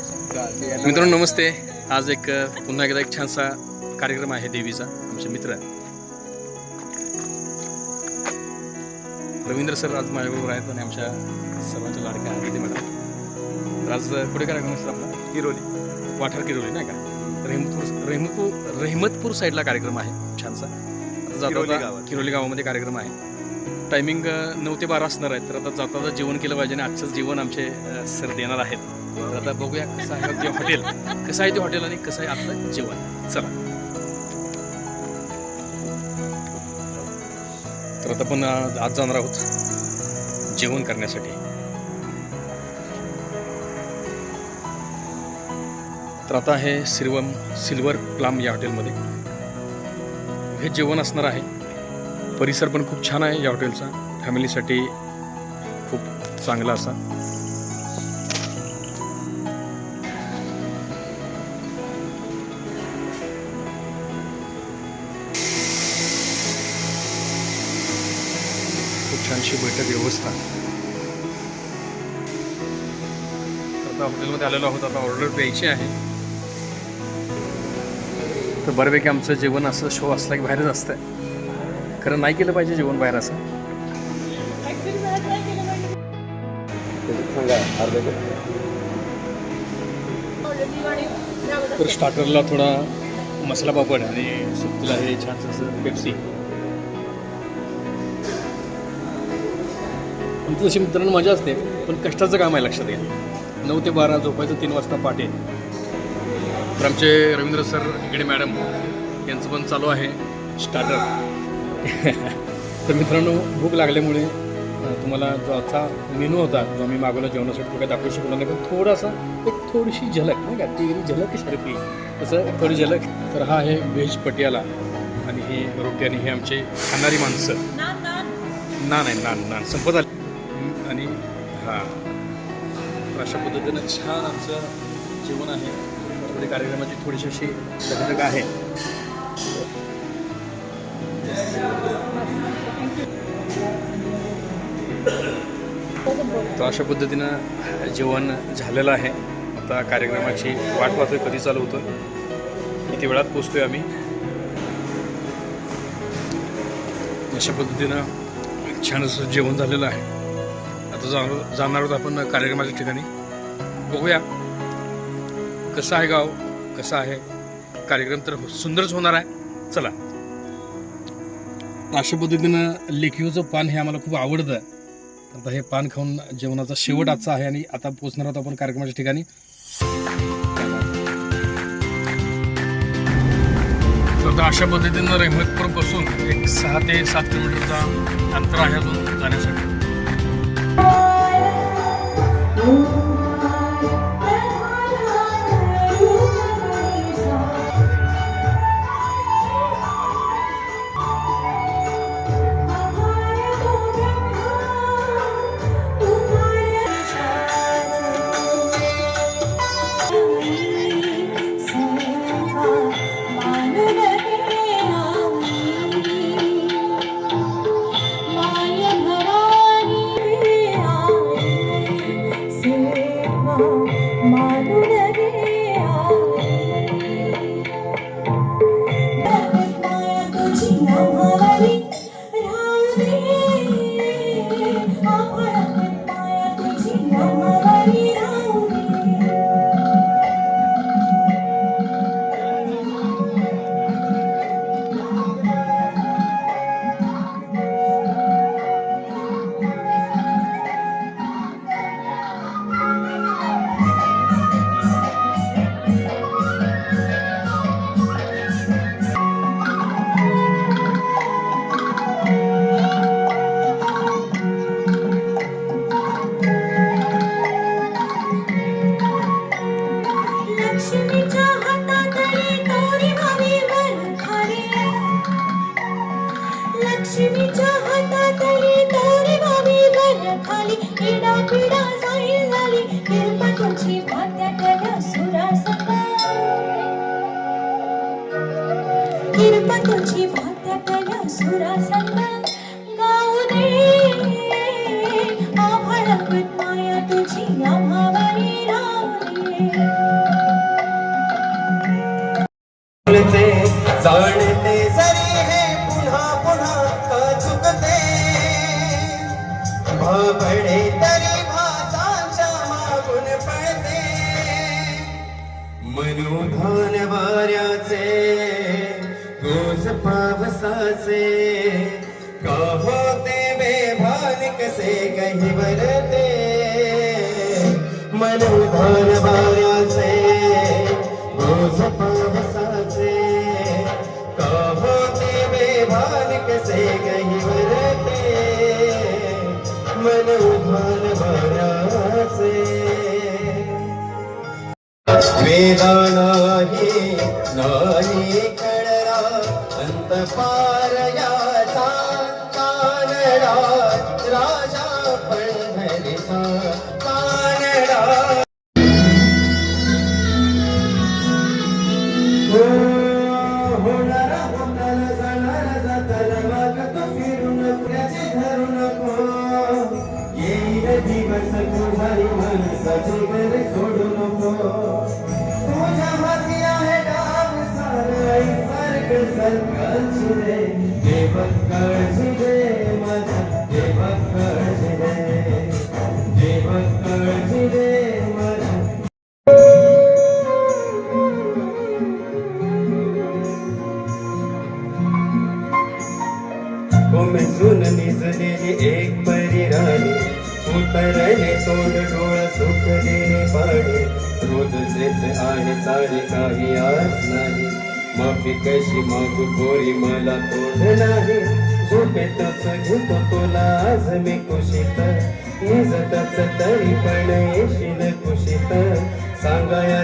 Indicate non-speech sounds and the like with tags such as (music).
मित्रांनो नमस्ते. आज एक पुन्हा एकदा एक छानसा कार्यक्रम आहे देवीचा आमचे मित्र. रवींद्र सर आज माझ्याबरोबर आहेत आणि आमच्या सर्वांच्या लाडक्या आदिती मॅडम. तर आज कुठे कार्यक्रम असतो आपला? किरोली. वाठार किरोली नाही का? रहिमतपूर रहिमतपूर रहिमतपूर साईडला कार्यक्रम आहे छानसा. जाता. किरोली गावामध्ये कार्यक्रम आहे. टायमिंग नऊ ते बारा असणार आहे तर आता जाता जाता जेवण केलं पाहिजे आणि आजचं जेवण आमचे सर देणार आहेत. तर आता बघूया कसं आहे ते हॉटेल. कसं आहे ते हॉटेल आणि कसं आहे आपलं जेवण? चला. तर आता आपण आज आज जाणार आहोत जेवण करण्यासाठी. तर आता आहे सिल्वम सिल्वर प्लाम या हॉटेलमध्ये. हे जेवण असणार आहे. परिसर पण खूप छान आहे या हॉटेलचा. फॅमिलीसाठी खूप चांगला असा. खूप छानशी बैठक व्यवस्था. आता हॉटेलमध्ये आलेलो आहोत आता ऑर्डर द्यायची आहे. तर बऱ्यापैकी आमचं जेवण असं शो असला की बाहेरच असतं खरं नाही केलं पाहिजे जेवण बाहेर असं? तर स्टार्टरला थोडा मसाला पापड आणि सुट्टीला हे छान असं पेप्सी आमची तशी मित्रांनो मजा असते पण कष्टाचं काम आहे लक्षात येईल. नऊ ते बारा झोपायचं तीन वाजता पाटे तर आमचे रवींद्र सर इकडे मॅडम यांचं पण चालू आहे स्टार्टर (laughs) तर मित्रांनो भूक लागल्यामुळे तुम्हाला जो आजचा मेनू होता जो आम्ही मागवला जेवणासाठी तो काय दाखवू शकलो नाही पण थोडासा एक थोडीशी झलक नाही का? तेरी झलक शर्फी तसं थोडी झलक. तर हा आहे व्हेज पटियाला आणि हे रोटी आणि हे आमचे खाणारी माणसं. नान आहे नान नान संपत आले. आणि हां. तर अशा पद्धतीनं छान आमचं जेवण आहे. थोडी कार्यक्रमाची थोडीशी अशी झलक आहे. तर अशा पद्धतीनं जेवण झालेलं आहे. आता कार्यक्रमाची वाट पाहतोय कधी चालू होतं किती वेळात पोचतोय आम्ही. अशा पद्धतीनं छान असं जेवण झालेलं आहे. आता जाणार जाणार आहोत आपण कार्यक्रमाच्या ठिकाणी. बघूया कसं आहे गाव कसं आहे कार्यक्रम तर सुंदरच होणार आहे. चला. अशा पद्धतीनं लेखीचं पान हे आम्हाला खूप आवडतं. आता हे पान खाऊन जेवणाचा शेवट आजचा आहे आणि आता पोचणार आहोत आपण कार्यक्रमाच्या ठिकाणी. तर अशा पद्धतीनं रेहमतपूरपासून एक सहा ते सात किलोमीटरचा अंतर आहे अजून जाण्यासाठी. लक्ष्मीच्या लक्ष्मीच्या हातातली तारे बाबी घर खाली पिडा पिडा जाईल झाली किरपा तुझी भात्यातल्या सुरासका किरपा तुझी गाऊ दे माया तुझी आभावारी राहू जाणते भाबडे तरी भासांच्या मागून पडते मनोधान वाऱ्याचे रोज पावसाचे का होते बेभान कसे काही वरते मनोधान वाऱ्याचे गोज वेदा नाही नाही कळरा अंत पार याचा कानडा राजा पंढरीचा कानडा हो, होणारा होताल जाणारा जाताल माग त्याचे येईल दिवस तुझारी उमजून निजलेली एक परी राणी उतरले तोंड डोळा सुटलेले पाणी रोजचेच आहे सारे काही आज नाही माफी कशी मागू गोरी मला तोंड नाही. झोपेतच घेतो तुला आज मी कुशीत. निजतच तरी पण येशील कुशीत. सांगाया